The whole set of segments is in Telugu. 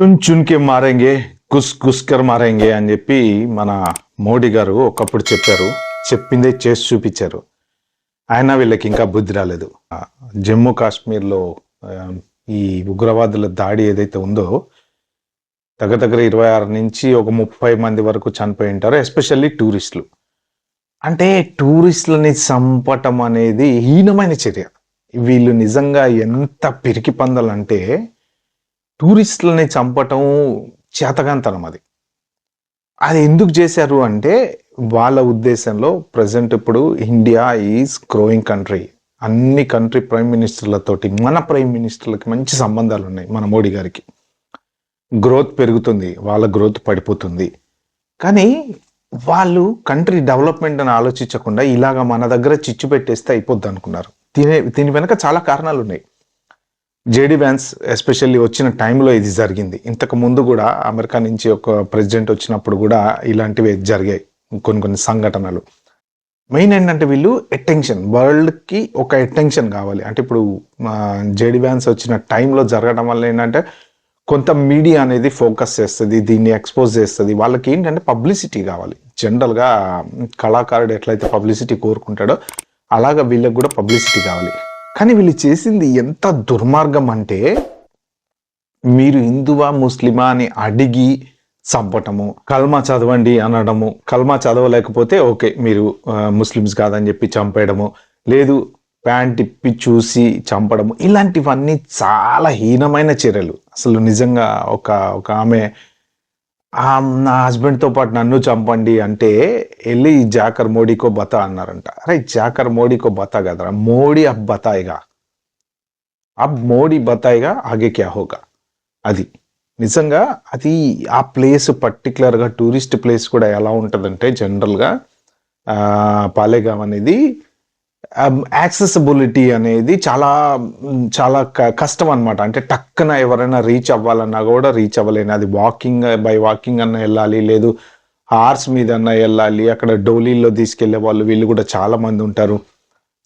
చున్ చున్కే మారేంగే కుస్ కుస్కర్ మారేంగే అని చెప్పి మన మోడీ గారు ఒకప్పుడు చెప్పారు. చెప్పిందే చేసి చూపించారు. ఆయన వీళ్ళకి ఇంకా బుద్ధి రాలేదు. జమ్మూ కాశ్మీర్లో ఈ ఉగ్రవాదుల దాడి ఏదైతే ఉందో దగ్గర దగ్గర ఇరవై ఆరు నుంచి ఒక ముప్పై మంది వరకు చనిపోయి ఉంటారు ఎస్పెషల్లీ టూరిస్టులు. అంటే టూరిస్టులని చంపటం అనేది హీనమైన చర్య. వీళ్ళు నిజంగా ఎంత పిరికి పందలంటే టూరిస్టులని చంపటం చేతగాంతనం అది. అది ఎందుకు చేశారు అంటే వాళ్ళ ఉద్దేశంలో ప్రజెంట్ ఇప్పుడు ఇండియా ఈజ్ గ్రోయింగ్ కంట్రీ. అన్ని కంట్రీ ప్రైమ్ మినిస్టర్లతోటి మన ప్రైమ్ మినిస్టర్లకి మంచి సంబంధాలు ఉన్నాయి మన మోడీ గారికి. గ్రోత్ పెరుగుతుంది వాళ్ళ గ్రోత్ పడిపోతుంది. కానీ వాళ్ళు కంట్రీ డెవలప్మెంట్ అని ఆలోచించకుండా ఇలాగ మన దగ్గర చిచ్చు పెట్టేస్తే అయిపోద్ది అనుకున్నారు. దీని దీని వెనక చాలా కారణాలు ఉన్నాయి జేడి వ్యాన్స్ ఎస్పెషల్లీ వచ్చిన టైంలో ఇది జరిగింది. ఇంతకు ముందు కూడా అమెరికా నుంచి ఒక ప్రెసిడెంట్ వచ్చినప్పుడు కూడా ఇలాంటివి జరిగాయి. కొన్ని కొన్ని సంఘటనలు. మెయిన్ ఏంటంటే వీళ్ళు అటెన్షన్ వరల్డ్కి ఒక అటెన్షన్ కావాలి. అంటే ఇప్పుడు జేడి వ్యాన్స్ వచ్చిన టైంలో జరగడం వల్ల ఏంటంటే కొంత మీడియా అనేది ఫోకస్ చేస్తుంది దీన్ని ఎక్స్పోజ్ చేస్తుంది. వాళ్ళకి ఏంటంటే పబ్లిసిటీ కావాలి. జనరల్గా కళాకారుడు ఎట్లయితే పబ్లిసిటీ కోరుకుంటాడో అలాగా వీళ్ళకి కూడా పబ్లిసిటీ కావాలి. కానీ వీళ్ళు చేసింది ఎంత దుర్మార్గం అంటే మీరు హిందువా ముస్లిమా అని అడిగి చంపటము కల్మా చదవండి అనడము కల్మా చదవలేకపోతే ఓకే మీరు ముస్లిమ్స్ కాదని చెప్పి చంపేయడము లేదు ప్యాంట్ ఇప్పి చూసి చంపడము ఇలాంటివన్నీ చాలా హీనమైన చర్యలు. అసలు నిజంగా ఒక ఒక ఆమె నా హస్బెండ్తో పాటు నన్ను చంపండి అంటే వెళ్ళి జాకర్ మోడీకో బతా అన్నారంట. అరే జాకర్ మోడీకో బతా కదరా. మోడీ అబ్ బతాయిగా. అబ్ మోడీ బతాయిగా ఆగే క్యా హోగా? అది. నిజంగా అది ఆ ప్లేస్ పర్టికులర్గా టూరిస్ట్ ప్లేస్ కూడా ఎలా ఉంటుందంటే జనరల్గా పాలేగాం అనేది Um, యాక్సెసిబిలిటీ అనేది చాలా చాలా క- కష్టం అనమాట అంటే టక్కున ఎవరైనా రీచ్ అవ్వాలన్నా కూడా రీచ్ అవ్వలేను. అది వాకింగ్ బై వాకింగ్ అన్న వెళ్ళాలి లేదు హార్స్ మీద అన్న వెళ్ళాలి అక్కడ డోలీల్లో తీసుకెళ్ళే వాళ్ళు వీళ్ళు కూడా చాలా మంది ఉంటారు.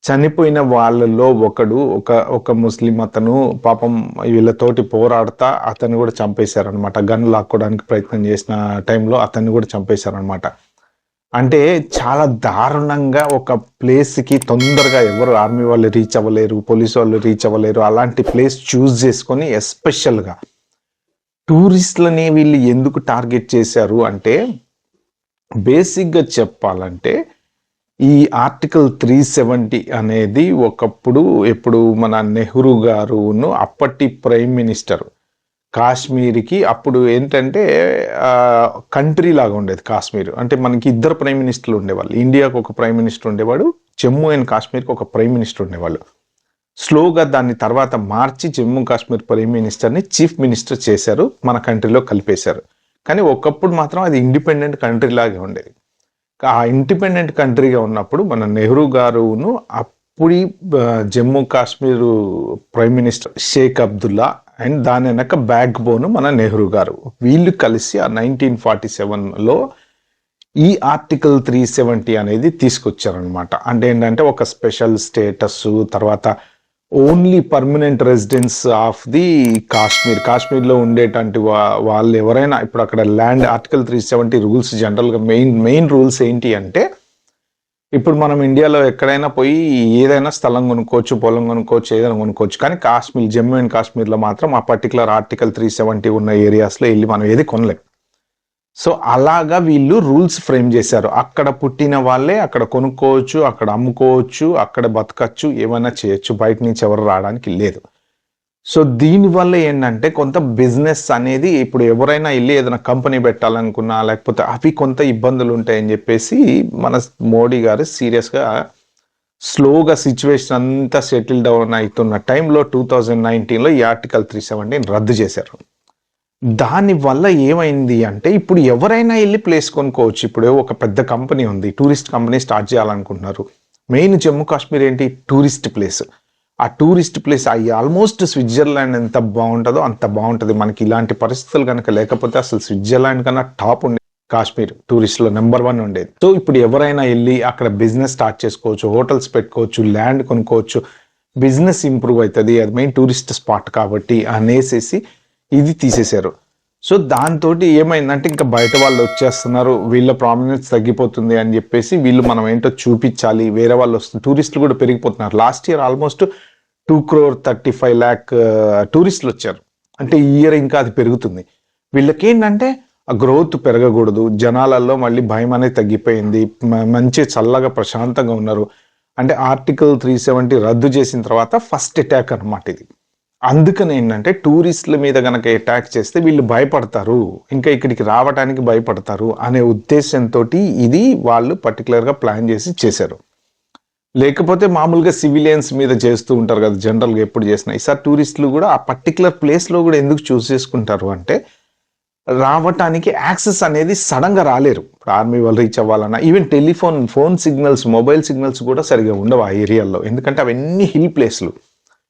చనిపోయిన వాళ్ళలో ఒకడు ఒక ఒక ముస్లిం అతను పాపం వీళ్ళతోటి పోరాడుతా అతన్ని కూడా చంపేశారనమాట గన్ లాక్కోవడానికి ప్రయత్నం చేసిన టైంలో అతన్ని కూడా చంపేశారనమాట అంటే చాలా దారుణంగా ఒక ప్లేస్కి తొందరగా ఎవరు ఆర్మీ వాళ్ళు రీచ్ అవ్వలేరు పోలీస్ వాళ్ళు రీచ్ అవ్వలేరు అలాంటి ప్లేస్ చూస్ చేసుకొని ఎస్పెషల్గా టూరిస్టులని వీళ్ళు ఎందుకు టార్గెట్ చేశారు అంటే బేసిక్గా చెప్పాలంటే ఈ ఆర్టికల్ త్రీ సెవెంటీ అనేది ఒకప్పుడు ఎప్పుడు మన నెహ్రూ గారును అప్పటి ప్రైమ్ మినిస్టర్ కాశ్మీర్కి అప్పుడు ఏంటంటే కంట్రీ లాగా ఉండేది కాశ్మీర్. అంటే మనకి ఇద్దరు ప్రైమ్ మినిస్టర్లు ఉండేవాళ్ళు. ఇండియాకు ఒక ప్రైమ్ మినిస్టర్ ఉండేవాడు జమ్మూ అండ్ కాశ్మీర్కి ఒక ప్రైమ్ మినిస్టర్ ఉండేవాళ్ళు. స్లోగా దాన్ని తర్వాత మార్చి జమ్మూ కాశ్మీర్ ప్రైమ్ మినిస్టర్ని చీఫ్ మినిస్టర్ చేశారు మన కంట్రీలో కలిపేశారు. కానీ ఒకప్పుడు మాత్రం అది ఇండిపెండెంట్ కంట్రీ లాగే ఉండేది. ఆ ఇండిపెండెంట్ కంట్రీగా ఉన్నప్పుడు మన నెహ్రూ గారును అప్పుడి Jammu Kashmir prime minister Sheikh Abdullah and దాని వెనక బ్యాక్ బోన్ మన నెహ్రూ గారు. వీళ్ళు కలిసి ఆ నైన్టీన్ ఫార్టీ సెవెన్లో ఈ ఆర్టికల్ త్రీ సెవెంటీ అనేది తీసుకొచ్చారనమాట అంటే ఏంటంటే ఒక స్పెషల్ స్టేటస్ తర్వాత only permanent residence of the Kashmir. కాశ్మీర్లో ఉండేటువంటి వా- వాళ్ళు ఎవరైనా ఇప్పుడు అక్కడ land article three seventy rules జనరల్గా మెయిన్ మెయిన్ రూల్స్ ఏంటి అంటే ఇప్పుడు మనం ఇండియాలో ఎక్కడైనా పోయి ఏదైనా స్థలం కొనుక్కోవచ్చు పొలం కొనుక్కోవచ్చు ఏదైనా కొనుక్కోవచ్చు. కానీ కాశ్మీర్ జమ్మూ అండ్ కాశ్మీర్లో మాత్రం ఆ పర్టికులర్ ఆర్టికల్ త్రీ సెవెంటీ ఉన్న ఏరియాస్లో వెళ్ళి మనం ఏది కొనలేం. సో అలాగా వీళ్ళు రూల్స్ ఫ్రేమ్ చేశారు. అక్కడ పుట్టిన వాళ్ళే అక్కడ కొనుక్కోవచ్చు అక్కడ అమ్ముకోవచ్చు అక్కడ బతకచ్చు ఏమైనా చేయొచ్చు. బయట నుంచి ఎవరు రావడానికి లేదు. సో దీనివల్ల ఏంటంటే కొంత బిజినెస్ అనేది ఇప్పుడు ఎవరైనా వెళ్ళి ఏదైనా కంపెనీ పెట్టాలనుకున్నా లేకపోతే అవి కొంత ఇబ్బందులు ఉంటాయని చెప్పేసి మన మోడీ గారు సీరియస్గా స్లోగా సిచ్యువేషన్ అంతా సెటిల్ డౌన్ అవుతున్న టైంలో టూ థౌజండ్ నైన్టీన్లో ఈ ఆర్టికల్ త్రీ సెవెంటీన్ రద్దు చేశారు. దానివల్ల ఏమైంది అంటే ఇప్పుడు ఎవరైనా వెళ్ళి ప్లేస్ కొనుక్కోవచ్చు. ఇప్పుడు ఒక పెద్ద కంపెనీ ఉంది టూరిస్ట్ కంపెనీ స్టార్ట్ చేయాలనుకుంటున్నారు. మెయిన్ జమ్మూ కాశ్మీర్ ఏంటి? Tourist place. ఆ టూరిస్ట్ ప్లేస్ అయ్యి ఆల్మోస్ట్ స్విట్జర్లాండ్ ఎంత బాగుంటుందో అంత బాగుంటుంది. మనకి ఇలాంటి పరిస్థితులు కనుక లేకపోతే అసలు స్విట్జర్లాండ్ కన్నా టాప్ ఉండే కాశ్మీర్ టూరిస్ట్లో నెంబర్ వన్ ఉండేది. సో ఇప్పుడు ఎవరైనా వెళ్ళి అక్కడ బిజినెస్ స్టార్ట్ చేసుకోవచ్చు హోటల్స్ పెట్టుకోవచ్చు ల్యాండ్ కొనుక్కోవచ్చు బిజినెస్ ఇంప్రూవ్ అవుతుంది అది మెయిన్ టూరిస్ట్ స్పాట్ కాబట్టి అనేసేసి ఇది తీసేశారు. సో దాంతో ఏమైందంటే ఇంకా బయట వాళ్ళు వచ్చేస్తున్నారు వీళ్ళ ప్రామినెన్స్ తగ్గిపోతుంది అని చెప్పేసి వీళ్ళు మనం ఏంటో చూపించాలి వేరే వాళ్ళు వస్తుంది టూరిస్టులు కూడా పెరిగిపోతున్నారు. Last year almost two crore thirty five lakh టూరిస్టులు వచ్చారు అంటే ఈ ఇయర్ ఇంకా అది పెరుగుతుంది. వీళ్ళకి ఏంటంటే ఆ గ్రోత్ పెరగకూడదు. జనాలలో మళ్ళీ భయం అనేది తగ్గిపోయింది. మంచి చల్లగా ప్రశాంతంగా ఉన్నారు. అంటే ఆర్టికల్ త్రీ సెవెంటీ రద్దు చేసిన తర్వాత ఫస్ట్ అటాక్ అనమాట ఇది. అందుకని ఏంటంటే టూరిస్టుల మీద గనక అటాక్ చేస్తే వీళ్ళు భయపడతారు. ఇంకా ఇక్కడికి రావడానికి భయపడతారు అనే ఉద్దేశంతో ఇది వాళ్ళు పర్టికులర్గా ప్లాన్ చేసి చేశారు. లేకపోతే మామూలుగా సివిలియన్స్ మీద చేస్తూ ఉంటారు కదా జనరల్గా ఎప్పుడు చేసినా. ఈసారి టూరిస్టులు కూడా ఆ పర్టికులర్ ప్లేస్లో కూడా ఎందుకు చూస్ చేసుకుంటారు అంటే రావటానికి యాక్సెస్ అనేది సడన్గా రాలేరు. ఇప్పుడు ఆర్మీ వాళ్ళు రీచ్ అవ్వాలన్నా even telephone phone signals mobile signals కూడా సరిగా ఉండవు ఆ ఏరియాలో ఎందుకంటే అవన్నీ హిల్ ప్లేస్లు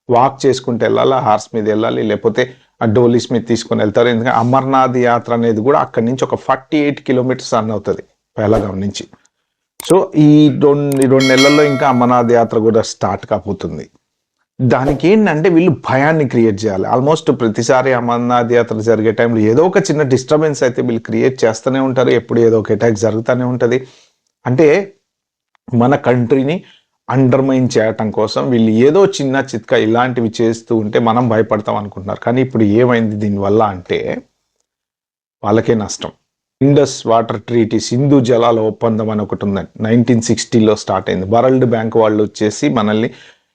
వాక్ చేసుకుంటూ వెళ్ళాలి హార్స్ మీద వెళ్ళాలి లేకపోతే ఆ డోలీస్ మీద తీసుకొని వెళ్తారు. ఎందుకంటే అమర్నాథ్ యాత్ర అనేది కూడా అక్కడి నుంచి ఒక ఫార్టీ ఎయిట్ కిలోమీటర్స్ రన్ అవుతుంది పేలగాం నుంచి. సో ఈ రెండు ఈ రెండు నెలల్లో ఇంకా అమర్నాథ్ యాత్ర కూడా స్టార్ట్ కాబోతుంది. దానికి ఏంటంటే వీళ్ళు భయాన్ని క్రియేట్ చేయాలి. ఆల్మోస్ట్ ప్రతిసారి అమర్నాథ్ యాత్ర జరిగే టైంలో ఏదో ఒక చిన్న డిస్టర్బెన్స్ అయితే వీళ్ళు క్రియేట్ చేస్తూనే ఉంటారు. ఎప్పుడు ఏదో ఒక అటాక్ జరుగుతూనే ఉంటుంది. అంటే మన కంట్రీని అండర్మైన్ చేయటం కోసం వీళ్ళు ఏదో చిన్న చిత్క ఇలాంటివి చేస్తూ ఉంటే మనం భయపడతాం అనుకుంటున్నారు. కానీ ఇప్పుడు ఏమైంది దీనివల్ల అంటే వాళ్ళకే నష్టం. ఇండస్ వాటర్ ట్రీటీ సింధు జలాల ఒప్పందం అని ఒకటి ఉందండి. నైన్టీన్ సిక్స్టీలో స్టార్ట్ అయింది. వరల్డ్ బ్యాంక్ వాళ్ళు వచ్చేసి మనల్ని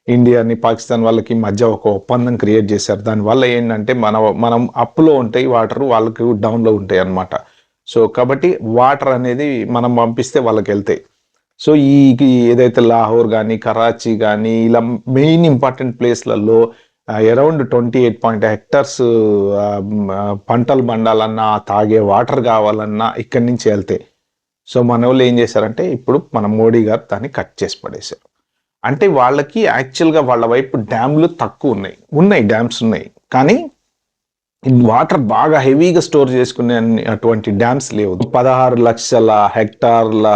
ఇండియాని పాకిస్తాన్ వాళ్ళకి మధ్య ఒక ఒప్పందం క్రియేట్ చేశారు. దానివల్ల ఏంటంటే మన మనం అప్లో ఉంటాయి వాటర్ వాళ్ళకి డౌన్లో ఉంటాయి అన్నమాట. సో కాబట్టి వాటర్ అనేది మనం పంపిస్తే వాళ్ళకి వెళ్తాయి. సో ఈ ఏదైతే లాహోర్ కానీ కరాచీ కానీ ఇలా main important ప్లేస్లలో around twenty eight point hectares పంటలు పండాలన్నా తాగే వాటర్ కావాలన్నా ఇక్కడి నుంచి వెళ్తాయి సో మన వాళ్ళు ఏం చేశారంటే ఇప్పుడు మన మోడీ గారు దాన్ని కట్ చేసి పడేశారు. అంటే వాళ్ళకి యాక్చువల్గా వాళ్ళ వైపు డ్యామ్లు తక్కువ ఉన్నాయి. ఉన్నాయి డ్యామ్స్ ఉన్నాయి. కానీ వాటర్ బాగా హెవీగా స్టోర్ చేసుకునే అటువంటి డ్యామ్స్ లేవు. పదహారు లక్షల హెక్టార్ల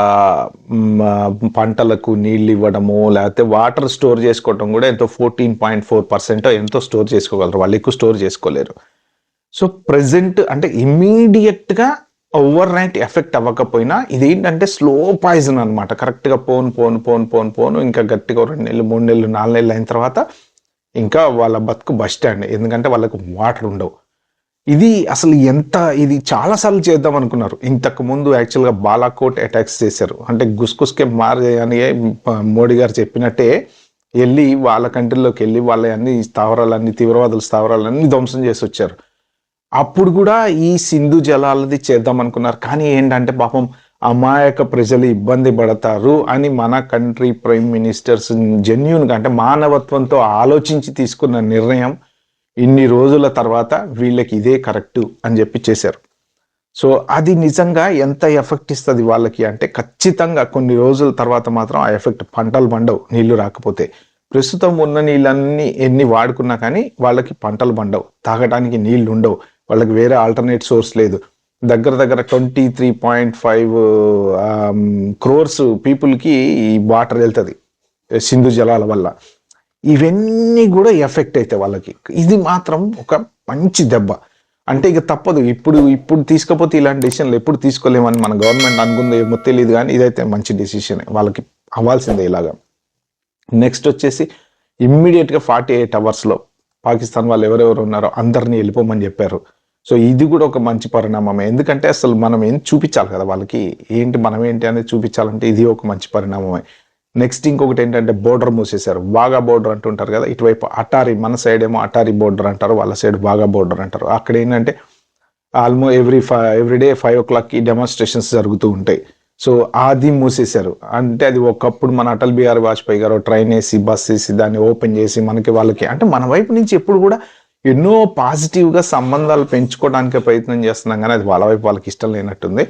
పంటలకు నీళ్ళు ఇవ్వడము లేకపోతే వాటర్ స్టోర్ చేసుకోవడం కూడా ఎంతో ఫోర్టీన్ పాయింట్ ఫోర్ పర్సెంట్ ఎంతో స్టోర్ చేసుకోగలరు. వాళ్ళు ఎక్కువ స్టోర్ చేసుకోలేరు. సో ప్రెసెంట్ అంటే ఇమీడియట్గా ఓవర్ నైట్ ఎఫెక్ట్ అవ్వకపోయినా ఇది ఏంటంటే స్లో పాయిజన్ అనమాట కరెక్ట్గా పోను పోను పోను పోను పోను ఇంకా గట్టిగా రెండు నెలలు మూడు నెలలు నాలుగు నెలలు అయిన తర్వాత ఇంకా వాళ్ళ బతుకు బస్ స్టాండ్. ఎందుకంటే వాళ్ళకు వాటర్ ఉండవు. ఇది అసలు ఎంత ఇది చాలాసార్లు చేద్దాం అనుకున్నారు. ఇంతకు ముందు యాక్చువల్గా బాలాకోట్ అటాక్స్ చేశారు. అంటే గుస్కుస్కే మారే అని మోడీ గారు చెప్పినట్టే వెళ్ళి వాళ్ళ కంట్రీలోకి వెళ్ళి వాళ్ళ అన్ని స్థావరాలన్నీ తీవ్రవాదుల స్థావరాలన్నీ ధ్వంసం చేసి వచ్చారు. అప్పుడు కూడా ఈ సింధు జలాలది చేద్దాం అనుకున్నారు. కానీ ఏంటంటే పాపం అమాయక ప్రజలు ఇబ్బంది పడతారు అని మన కంట్రీ ప్రైమ్ మినిస్టర్స్ జెన్యున్గా అంటే మానవత్వంతో ఆలోచించి తీసుకున్న నిర్ణయం ఇన్ని రోజుల తర్వాత వీళ్ళకి ఇదే కరెక్ట్ అని చెప్పి చేశారు. సో అది నిజంగా ఎంత ఎఫెక్ట్ ఇస్తుంది వాళ్ళకి అంటే ఖచ్చితంగా కొన్ని రోజుల తర్వాత మాత్రం ఆ ఎఫెక్ట్ పంటలు పండవు నీళ్ళు రాకపోతే. ప్రస్తుతం ఉన్న నీళ్ళన్నీ ఎన్ని వాడుకున్నా కానీ వాళ్ళకి పంటలు పండవు తాగడానికి నీళ్ళు ఉండవు. వాళ్ళకి వేరే ఆల్టర్నేట్ సోర్స్ లేదు. దగ్గర దగ్గర twenty three point five crores పీపుల్కి ఈ వాటర్ వెళ్తుంది సింధు జలాల వల్ల. ఇవన్నీ కూడా ఎఫెక్ట్ అవుతాయి వాళ్ళకి. ఇది మాత్రం ఒక మంచి దెబ్బ. అంటే ఇక తప్పదు. ఇప్పుడు ఇప్పుడు తీసుకపోతే ఇలాంటి డెసిషన్లు ఎప్పుడు తీసుకోలేమని మన గవర్నమెంట్ అనుకుందో ఏమో తెలియదు కానీ ఇదైతే మంచి డెసిషన్ వాళ్ళకి అవ్వాల్సిందే ఇలాగా. నెక్స్ట్ వచ్చేసి ఇమ్మీడియట్గా ఫార్టీ ఎయిట్ అవర్స్లో పాకిస్తాన్ వాళ్ళు ఎవరెవరు ఉన్నారో అందరినీ వెళ్ళిపోమని చెప్పారు. సో ఇది కూడా ఒక మంచి పరిణామమే. ఎందుకంటే అసలు మనం ఏం చూపించాలి కదా వాళ్ళకి? ఏంటి మనం ఏంటి అనేది చూపించాలంటే ఇది ఒక మంచి పరిణామమే. నెక్స్ట్ ఇంకొకటి ఏంటంటే బోర్డర్ మూసేశారు. బాగా బోర్డర్ అంటుంటారు కదా ఇటువైపు అటారీ మన సైడ్ ఏమో అటారీ బోర్డర్ అంటారు వాళ్ళ సైడ్ బాగా బోర్డర్ అంటారు. అక్కడ ఏంటంటే almost every five everyday five ఓ క్లాక్కి డెమాన్స్ట్రేషన్స్ జరుగుతూ ఉంటాయి. సో అది మూసేశారు. అంటే అది ఒకప్పుడు మన అటల్ బిహారీ వాజ్పేయి గారు ట్రైన్ వేసి బస్ వేసి దాన్ని ఓపెన్ చేసి మనకి వాళ్ళకి అంటే మన వైపు నుంచి ఎప్పుడు కూడా ఎన్నో పాజిటివ్గా సంబంధాలు పెంచుకోవడానికి ప్రయత్నం చేస్తున్నాం కానీ అది వాళ్ళ వైపు వాళ్ళకి ఇష్టం లేనట్టుంది.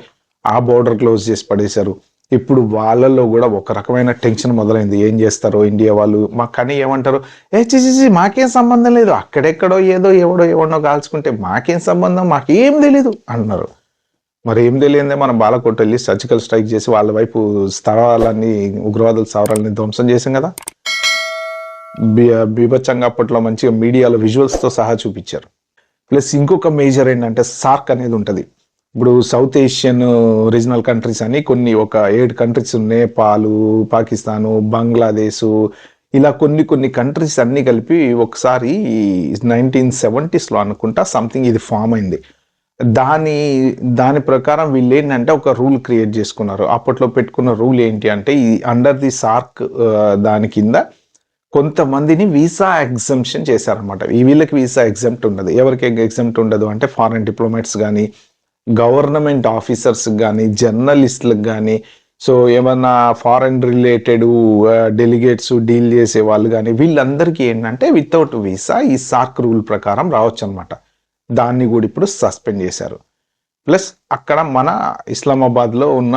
ఆ బోర్డర్ క్లోజ్ చేసి పడేశారు. ఇప్పుడు వాళ్ళల్లో కూడా ఒక రకమైన టెన్షన్ మొదలైంది. ఏం చేస్తారో ఇండియా వాళ్ళు? మా కానీ ఏమంటారు? ఏ చిచి మాకేం సంబంధం లేదు. అక్కడెక్కడో ఏదో ఎవడో ఎవడో కాల్చుకుంటే మాకేం సంబంధం? మాకేం తెలీదు అంటున్నారు మరి ఏం తెలియదే మనం బాలకోట వెళ్ళి సర్జికల్ స్ట్రైక్ చేసి వాళ్ళ వైపు స్థావరాలన్నీ ఉగ్రవాదుల స్థావరాలని ధ్వంసం చేసాం కదా? బీ- బీభత్సంగా అప్పట్లో మంచిగా మీడియాలో విజువల్స్తో సహా చూపించారు. ప్లస్ ఇంకొక మేజర్ ఏంటంటే సార్క్ అనేది ఉంటుంది. ఇప్పుడు సౌత్ ఏషియన్ రీజనల్ కంట్రీస్ అని కొన్ని ఒక ఏడు కంట్రీస్ నేపాలు పాకిస్తాను బంగ్లాదేశ్ ఇలా కొన్ని కొన్ని కంట్రీస్ అన్ని కలిపి ఒకసారి నైన్టీన్ సెవెంటీస్లో అనుకుంటా సంథింగ్ ఇది ఫామ్ అయింది. దాని దాని ప్రకారం వీళ్ళు ఏంటంటే ఒక రూల్ క్రియేట్ చేసుకున్నారు. అప్పట్లో పెట్టుకున్న రూల్ ఏంటి అంటే ఈ అండర్ ది సార్క్ దాని కింద కొంతమందిని వీసా ఎగ్జంప్షన్ చేశారనమాట ఈ వీళ్ళకి వీసా ఎగ్జామ్ట్ ఉండదు ఎవరికి ఎగ్జామ్ట్ ఉండదు అంటే ఫారెన్ డిప్లొమాట్స్ కానీ గవర్నమెంట్ ఆఫీసర్స్ కానీ జర్నలిస్ట్లకు కానీ సో ఏమన్నా ఫారెన్ రిలేటెడ్ డెలిగేట్స్ డీల్ చేసే వాళ్ళు కానీ వీళ్ళందరికీ ఏంటంటే వితౌట్ వీసా ఈ సార్క్ రూల్ ప్రకారం రావచ్చు అనమాట దాన్ని కూడా ఇప్పుడు సస్పెండ్ చేశారు. ప్లస్ అక్కడ మన ఇస్లామాబాద్లో ఉన్న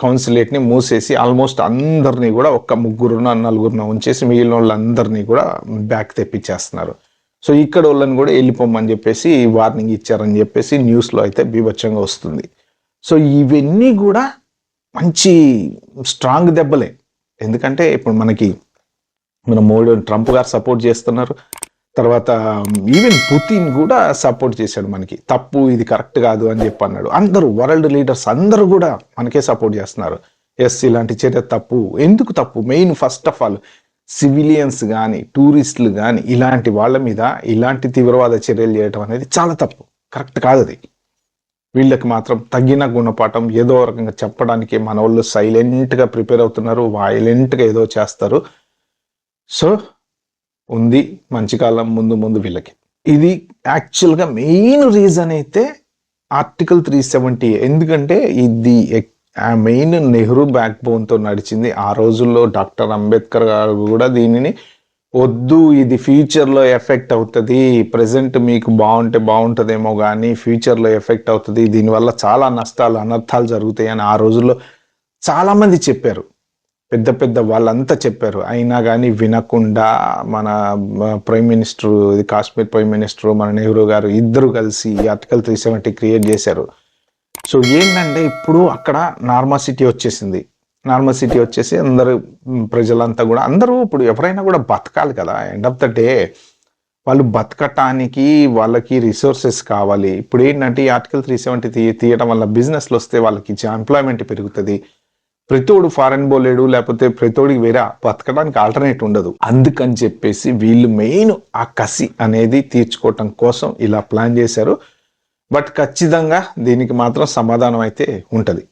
కౌన్సిలేట్ని మూసేసి ఆల్మోస్ట్ అందరినీ కూడా ఒక్క ముగ్గురున నలుగురున ఉంచేసి మిగిలిన వాళ్ళందరినీ కూడా బ్యాక్ తెప్పించేస్తున్నారు. సో ఇక్కడ వాళ్ళని కూడా వెళ్ళిపోమని చెప్పేసి వార్నింగ్ ఇచ్చారని చెప్పేసి న్యూస్లో అయితే బీభత్సంగా వస్తుంది. సో ఇవన్నీ కూడా మంచి స్ట్రాంగ్ దెబ్బలే. ఎందుకంటే ఇప్పుడు మనకి మన మోడీ ట్రంప్ గారు సపోర్ట్ చేస్తున్నారు. తర్వాత ఈవెన్ పుతిన్ కూడా సపోర్ట్ చేశాడు మనకి. తప్పు ఇది కరెక్ట్ కాదు అని చెప్పి అన్నాడు. అందరూ వరల్డ్ లీడర్స్ అందరూ కూడా మనకే సపోర్ట్ చేస్తున్నారు. ఎస్ ఇలాంటి చర్య తప్పు. ఎందుకు తప్పు? Main first of all civilians కానీ టూరిస్టులు కానీ ఇలాంటి వాళ్ళ మీద ఇలాంటి తీవ్రవాద చర్యలు చేయడం అనేది చాలా తప్పు. కరెక్ట్ కాదు అది. వీళ్ళకి మాత్రం తగిన గుణపాఠం ఏదో రకంగా చెప్పడానికి మన వాళ్ళు సైలెంట్గా ప్రిపేర్ అవుతున్నారు వైలెంట్గా ఏదో చేస్తారు. సో ఉంది మంచి కాలం ముందు ముందు వీళ్ళకి. ఇది యాక్చువల్గా మెయిన్ రీజన్ అయితే ఆర్టికల్ త్రీ సెవెంటీ ఎందుకంటే ఇది ఆ మెయిన్ నెహ్రూ బ్యాక్ బోన్తో నడిచింది. ఆ రోజుల్లో డాక్టర్ అంబేద్కర్ గారు కూడా దీనిని వద్దు ఇది ఫ్యూచర్లో ఎఫెక్ట్ అవుతుంది ప్రజెంట్ మీకు బాగుంటే బాగుంటుందేమో కానీ ఫ్యూచర్లో ఎఫెక్ట్ అవుతుంది. దీనివల్ల చాలా నష్టాలు అనర్థాలు జరుగుతాయి అని ఆ రోజుల్లో చాలామంది చెప్పారు. పెద్ద పెద్ద వాళ్ళంతా చెప్పారు. అయినా కానీ వినకుండా మన ప్రైమ్ మినిస్టర్ ఇది కాశ్మీర్ ప్రైమ్ మినిస్టర్ మన నెహ్రూ గారు ఇద్దరు కలిసి ఆర్టికల్ త్రీ సెవెంటీ క్రియేట్ చేశారు. సో ఏంటంటే ఇప్పుడు అక్కడ నార్మాసిటీ వచ్చేసింది. నార్మాసిటీ వచ్చేసి అందరు ప్రజలంతా కూడా అందరూ ఇప్పుడు ఎవరైనా కూడా బతకాలి కదా. ఎండ్ ఆఫ్ ద డే వాళ్ళు బతకటానికి వాళ్ళకి రిసోర్సెస్ కావాలి. ఇప్పుడు ఏంటంటే ఈ ఆర్టికల్ త్రీ సెవెంటీ తీ తీయటం వల్ల బిజినెస్లు వస్తే వాళ్ళకి ఎంప్లాయ్మెంట్ పెరుగుతుంది. ప్రతోడు ఫారెన్ పోలేడు లేకపోతే ప్రతోడికి వేరే బతకడానికి ఆల్టర్నేట్ ఉండదు. అందుకని చెప్పేసి వీళ్ళు మెయిన్ ఆ కసి అనేది తీర్చుకోవటం కోసం ఇలా ప్లాన్ చేశారు. బట్ ఖచ్చితంగా దీనికి మాత్రం సమాధానం అయితే ఉంటుంది.